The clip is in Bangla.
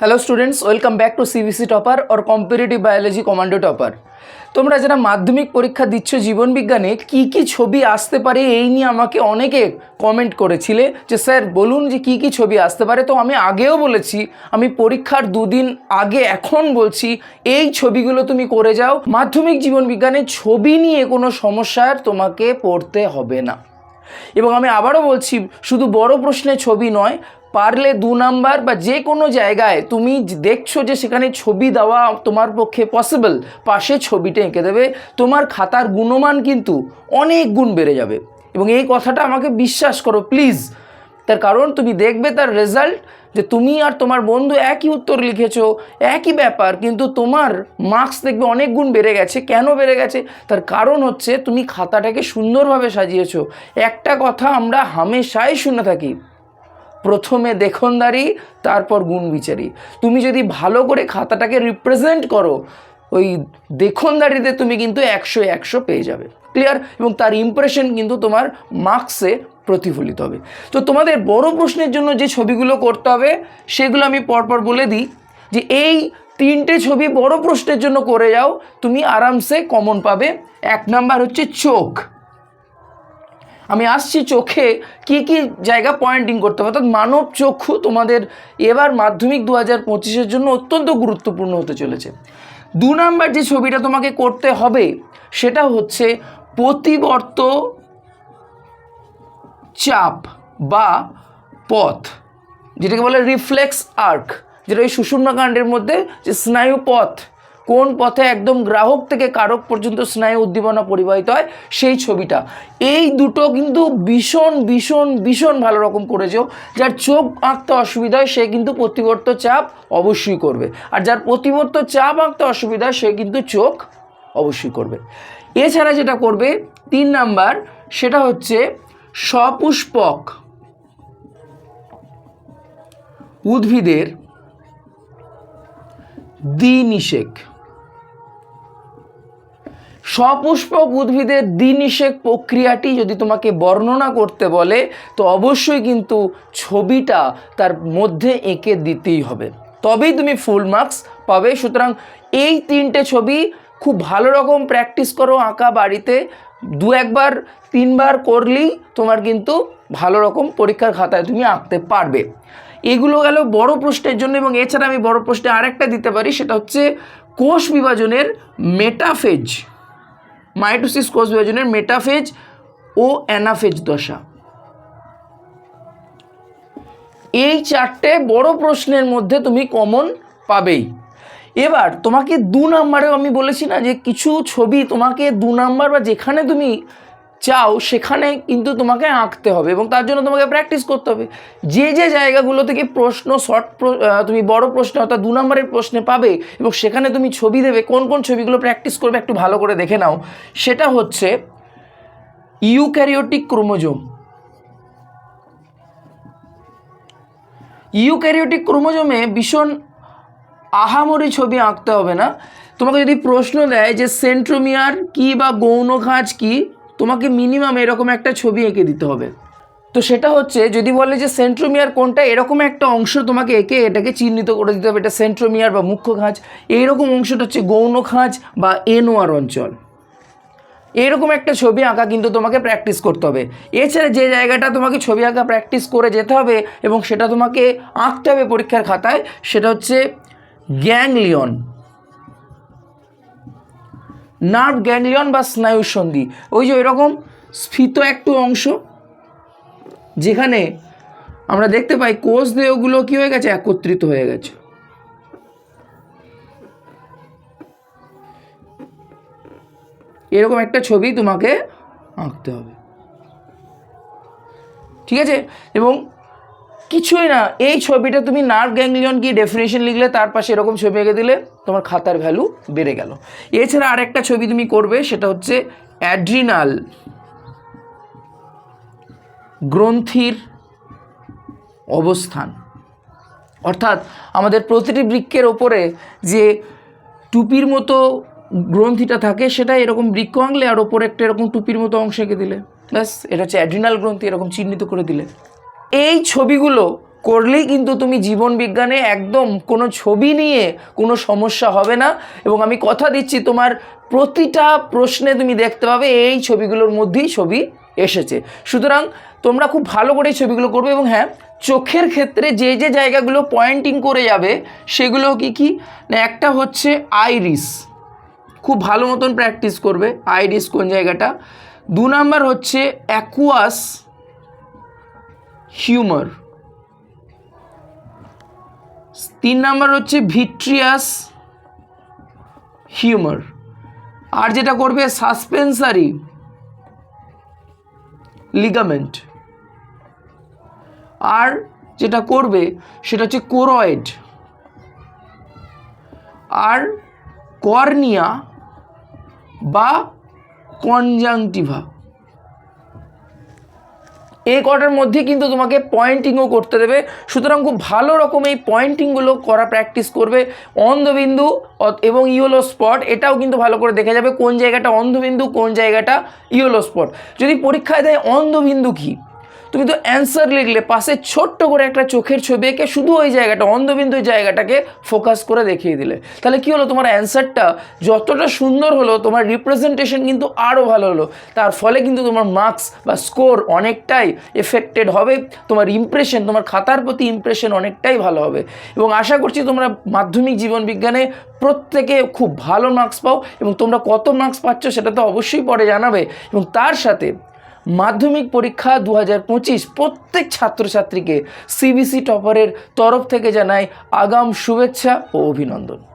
Hello students welcome back to CBC topper or comparative biology commando topper তোমরা যারা মাধ্যমিক পরীক্ষা দিচ্ছ জীবনবিজ্ঞানে কি কি ছবি আসতে পারে এই নিয়ে আমাকে অনেকে কমেন্ট করেছিলে যে, স্যার, বলুন যে কি কি ছবি আসতে পারে। তো আমি আগেও বলেছি, আমি পরীক্ষার দুদিন আগে এখন বলছি, এই ছবিগুলো তুমি করে যাও। মাধ্যমিক জীবনবিজ্ঞানে ছবি নিয়ে কোনো সমস্যার তোমাকে পড়তে হবে না। এবং আমি আবারও বলছি, শুধু বড় প্রশ্নে ছবি নয়, পারলে দু নাম্বার বা যে কোনো জায়গায় তুমি দেখছ যে সেখানে ছবি দেওয়া তোমার পক্ষে পসিবল পাশে ছবিটা এঁকে দেবে, তোমার খাতার গুণমান কিন্তু অনেক গুণ বেড়ে যাবে। এবং এই কথাটা আমাকে বিশ্বাস করো প্লিজ তার কারণ তুমি দেখবে তার রেজাল্ট যে তুমি আর তোমার বন্ধু একই উত্তর লিখেছো, একই ব্যাপার, কিন্তু তোমার মার্কস দেখবে অনেক গুণ বেড়ে গেছে। কেন বেড়ে গেছে? তার কারণ হচ্ছে তুমি খাতাটাকে সুন্দরভাবে সাজিয়েছো। একটা কথা আমরা হামেশাই শুনে থাকি, প্রথমে দেখনদারি, তারপর গুণ বিচারি। তুমি যদি ভালো করে খাতাটাকে রিপ্রেজেন্ট করো, ওই দেখনদারিতে তুমি কিন্তু একশো একশো পেয়ে যাবে। ক্লিয়ার এবং তার ইমপ্রেশন কিন্তু তোমার মার্কসে প্রতিফলিত হবে। তো তোমাদের বড় প্রশ্নের জন্য যে ছবিগুলো করতে হবে, সেগুলো আমি পরপর বলে দিই, যে এই তিনটে ছবি বড় প্রশ্নের জন্য করে যাও, তুমি আরামসে কমন পাবে। এক নাম্বার হচ্ছে চোখ। আমি আসছি চোখে কি কি জায়গা পয়েন্টিং করতে হবে, অর্থাৎ মানব চক্ষু তোমাদের এবার মাধ্যমিক দু হাজার পঁচিশের জন্য অত্যন্ত গুরুত্বপূর্ণ হতে চলেছে। দু নাম্বার যে ছবিটা তোমাকে করতে হবে, সেটা হচ্ছে প্রতিবর্ত চাপ বা পথ, যেটাকে বলে রিফ্লেক্স আর্ক, যেটা ওই সুষুম্নাকাণ্ডের মধ্যে যে স্নায়ু পথ, কোন পথে একদম গ্রাহক থেকে কারক পর্যন্ত স্নায়ু উদ্দীপনা পরিবাহিত হয়, সেই ছবিটা। এই দুটো কিন্তু ভীষণ ভীষণ ভীষণ ভালো রকম করেছ। যার চোখ আঁকতে অসুবিধা হয়, সে কিন্তু প্রতিবর্ত চাপ অবশ্যই করবে। আর যার প্রতিবর্ত চাপ আঁকতে অসুবিধা সে কিন্তু চোখ অবশ্যই করবে। এছাড়া যেটা করবে, তিন নাম্বার, সেটা হচ্ছে সপুষ্পক। উদ্ভিদের দ্বিনিষেক। সপুষ্পক উদ্ভিদের দ্বিনিষেক প্রক্রিয়াটি যদি তোমাকে বর্ণনা করতে বলে, তো অবশ্যই কিন্তু ছবিটা তার মধ্যে এঁকে দিতেই হবে। তবেই তুমি ফুল মার্কস পাবে। সুতরাং এই তিনটে ছবি খুব ভালো রকম প্র্যাকটিস করো আঁকা বাড়িতে। দু একবার, তিনবার করলেই তোমার কিন্তু ভালো রকম পরীক্ষার খাতায় তুমি আঁকতে পারবে। এগুলো গেল বড় প্রশ্নের জন্য এবং এছাড়া আমি বড় প্রশ্নে আরেকটা দিতে পারি, সেটা হচ্ছে কোষ বিভাজনের মেটাফেজ। মাইটোসিস কোষ বিভাজনের মেটাফেজ ও অ্যানাফেজ দশা। এই চারটে বড় প্রশ্নের মধ্যে তুমি কমন পাবেই। এবার তোমাকে দু নাম্বারেও আমি বলেছি না যে কিছু ছবি তোমাকে দু নাম্বার বা যেখানে তুমি চাও সেখানে কিন্তু তোমাকে আঁকতে হবে এবং তার জন্য তোমাকে প্র্যাকটিস করতে হবে। যে যে জায়গাগুলো থেকে প্রশ্ন শর্ট তুমি বড় প্রশ্ন অর্থাৎ দু নম্বরের প্রশ্নে পাবে এবং সেখানে তুমি ছবি দেবে, কোন কোন ছবিগুলো প্র্যাকটিস করবে একটু ভালো করে দেখে নাও। সেটা হচ্ছে ইউক্যারিওটিক ক্রোমোজোম। ইউক্যারিওটিক ক্রোমোজোমে ভীষণ আহামরি ছবি আঁকতে হবে না। তোমাকে যদি প্রশ্ন দেয় যে সেন্ট্রোমিয়ার কি বা গৌণ খাঁজ কি, তোমাকে মিনিমাম এরকম একটা ছবি এঁকে দিতে হবে। তো সেটা হচ্ছে, যদি বলে যে সেন্ট্রোমিয়ার কোনটা, এরকম একটা অংশ তোমাকে এঁকে এটাকে চিহ্নিত করে দিতে হবে। এটা সেন্ট্রোমিয়ার বা মুখ্য খাঁজ এইরকম অংশটা হচ্ছে গৌণ খাঁজ বা এনোয়ার অঞ্চল। এরকম একটা ছবি আঁকা কিন্তু তোমাকে প্র্যাকটিস করতে হবে। এছাড়া যে জায়গাটা তোমাকে ছবি আঁকা প্র্যাকটিস করে যেতে হবে এবং সেটা তোমাকে আঁকতে হবে পরীক্ষার খাতায়, সেটা হচ্ছে গ্যাংলিয়ন। নার্ভ গ্যাংলিয়ন বা স্নায়ু সন্ধি ওই যে এরকম স্ফীত একটু অংশ, যেখানে আমরা দেখতে পাই কোষ দেহগুলো কী হয়ে গেছে? একত্রিত হয়ে গেছে। এরকম একটা ছবি তোমাকে আঁকতে হবে। ঠিক আছে? এবং কিছুই না। এই ছবিটা তুমি নার্ভ গ্যাংলিয়ন কি ডেফিনেশন লিখলে, তার পাশে এরকম ছবি এঁকে দিলে তোমার খাতার ভ্যালু বেড়ে গেল। এছাড়া আরেকটা ছবি তুমি করবে, সেটা হচ্ছে অ্যাড্রিনাল গ্রন্থির অবস্থান। অর্থাৎ আমাদের প্রতিটি বৃক্ষের ওপরে যে টুপির মতো গ্রন্থিটা থাকে সেটা এরকম বৃক্ষ আঁকলে আর ওপরে একটা এরকম টুপির মতো অংশ এঁকে দিলে। ব্যাস, এটা হচ্ছে অ্যাড্রিনাল গ্রন্থি, এরকম চিহ্নিত করে দিলে। এই ছবিগুলো করলেই কিন্তু তুমি জীবন বিজ্ঞানে একদম কোনো ছবি নিয়ে কোনো সমস্যা হবে না। এবং আমি কথা দিচ্ছি, তোমার প্রতিটা প্রশ্নে তুমি দেখতে পাবে এই ছবিগুলোর মধ্যেই ছবি এসেছে। সুতরাং তোমরা খুব ভালো করে ছবিগুলো করবে এবং হ্যাঁ চোখের ক্ষেত্রে যে যে জায়গাগুলো পয়েন্টিং করে যাবে, সেগুলো কি কি? না, একটা হচ্ছে আইরিস খুব ভালো মতন প্র্যাকটিস করবে আইরিস কোন জায়গাটা। দু নাম্বার হচ্ছে অ্যাকুয়াস হিউমার তিন নাম্বার হচ্ছে ভিট্রিয়াস হিউমার আর যেটা করবে সাসপেন্সারি লিগামেন্ট আর যেটা করবে, সেটা হচ্ছে কোরয়েড আর কর্নিয়া বা কনজাংটিভা এই কটার মধ্যে কিন্তু তোমাকে পয়েন্টিংও করতে দেবে। সুতরাং খুব ভালো রকম এই পয়েন্টিংগুলো করা প্র্যাকটিস করবে অন্ধবিন্দু এবং ইয়েলো স্পট এটাও কিন্তু ভালো করে দেখা যাবে কোন জায়গাটা অন্ধবিন্দু, কোন জায়গাটা ইয়েলো স্পট যদি পরীক্ষায় দেয় অন্ধবিন্দু কী? তুমি তো অ্যান্সার লিখলে, পাশে ছোট্ট করে একটা চোখের ছবি এঁকে শুধু ওই জায়গাটা, অন্ধবিন্দু জায়গাটাকে ফোকাস করে দেখিয়ে দিলে। তাহলে কি হলো তোমার অ্যান্সারটা যতটা সুন্দর হলো, তোমার রিপ্রেজেন্টেশন কিন্তু আরও ভালো হলো। তার ফলে কিন্তু তোমার মার্কস বা স্কোর অনেকটাই এফেক্টেড হবে, তোমার ইমপ্রেশন তোমার খাতার প্রতি ইমপ্রেশন অনেকটাই ভালো হবে। এবং আশা করছি তোমরা মাধ্যমিক জীবন বিজ্ঞানে প্রত্যেকে খুব ভালো মার্কস পাও, এবং তোমরা কত মার্কস পাচ্ছ সেটা তো অবশ্যই পরে জানাবে। এবং তার সাথে মাধ্যমিক পরীক্ষা দু পঁচিশ প্রত্যেক ছাত্রছাত্রীকে সিবিসি টপারের তরফ থেকে জানাই আগাম শুভেচ্ছা ও অভিনন্দন।